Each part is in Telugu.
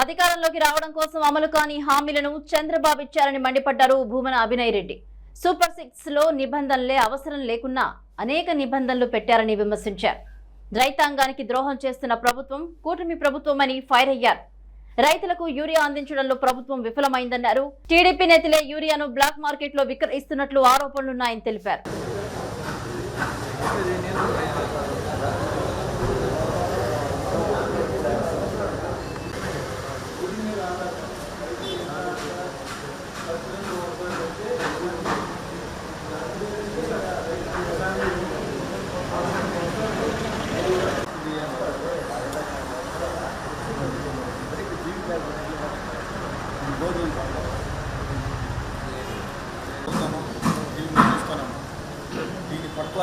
అధికారంలోకి రావడం కోసం అమలు కాని హామీలను చంద్రబాబు ఇచ్చారని మండిపడ్డారు భూమన అభినయ్ రెడ్డి. సూపర్ సిక్స్లో నిబంధనలే అవసరం లేకున్నా అనేక నిబంధనలు పెట్టారని విమర్శించారు. రైతాంగానికి ద్రోహం చేస్తున్న ప్రభుత్వం కూటమి ప్రభుత్వం అని ఫైర్ అయ్యారు. రైతులకు యూరియా అందించడంలో ప్రభుత్వం విఫలమైందన్నారు. టీడీపీ నేతలే యూరియాను బ్లాక్ మార్కెట్లో విక్రయిస్తున్నట్లు ఆరోపణలున్నాయని తెలిపారు. చూస్తాను, దీన్ని చూస్తాను. దీని పట్ల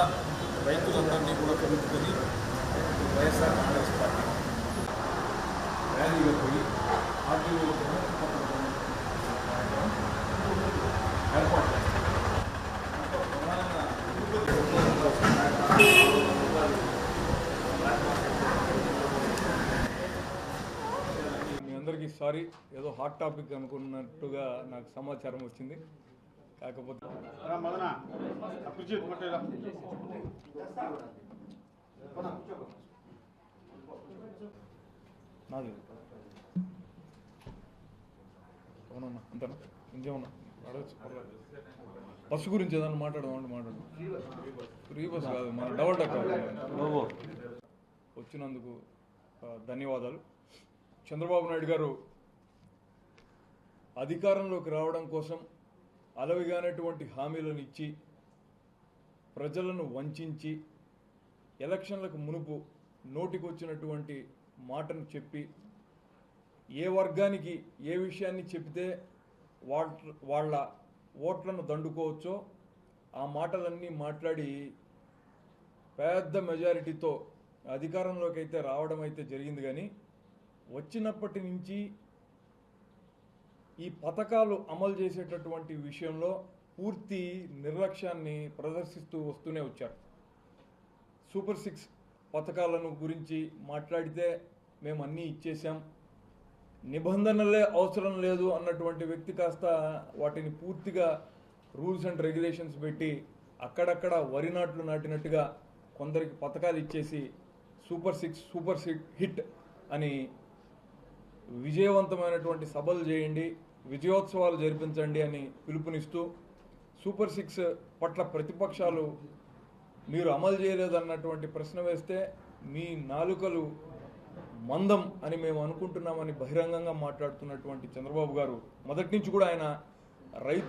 రైతులందరినీ కూడా కలుపుకొని వైఎస్ఆర్ కాంగ్రెస్ పార్టీ అందరికీ సారీ ఏదో హాట్ టాపిక్ అనుకున్నట్టుగా నాకు సమాచారం వచ్చింది. కాకపోతే నాది అవునన్నా అంతేనా? ఇంకేమన్నా? అడగచ్చు పర్లేదు బస్సు గురించి ఏదన్నా మాట్లాడదాం అంటే మాట్లాడు ఫ్రీ బస్ కాదు మన డబల్ డెక్కర్ వచ్చినందుకు ధన్యవాదాలు. చంద్రబాబు నాయుడు గారు అధికారంలోకి రావడం కోసం అలవిగానటువంటి హామీలను ఇచ్చి ప్రజలను వంచించి ఎలక్షన్లకు మునుపు నోటికొచ్చినటువంటి మాటను చెప్పి ఏ వర్గానికి ఏ విషయాన్ని చెబితే వాళ్ళ వాళ్ళ ఓట్లను దండుకోవచ్చో ఆ మాటలన్నీ మాట్లాడి పెద్ద మెజారిటీతో అధికారంలోకి అయితే రావడం అయితే జరిగింది కానీ వచ్చినప్పటి నుంచి ఈ పథకాలు అమలు చేసేటటువంటి విషయంలో పూర్తి నిర్లక్ష్యాన్ని ప్రదర్శిస్తూ వస్తూనే వచ్చారు. సూపర్ సిక్స్ పథకాలను గురించి మాట్లాడితే మేము అన్నీ ఇచ్చేసాం నిబంధనలే అవసరం లేదు అన్నటువంటి వ్యక్తి కాస్త వాటిని పూర్తిగా రూల్స్ అండ్ రెగ్యులేషన్స్ పెట్టి అక్కడక్కడ వరి నాట్లు నాటినట్టుగా కొందరికి పథకాలు ఇచ్చేసి super six super six hit అని విజయవంతమైనటువంటి సభలు చేయండి విజయోత్సవాలు జరిపించండి అని పిలుపునిస్తూ సూపర్ సిక్స్ పట్ల ప్రతిపక్షాలు మీరు అమలు చేయలేదన్నటువంటి ప్రశ్న వేస్తే మీ నాలుకలు మందం అని మేము అనుకుంటున్నామని బహిరంగంగా మాట్లాడుతున్నటువంటి చంద్రబాబు గారు. మొదటి నుంచి కూడా ఆయన రైతు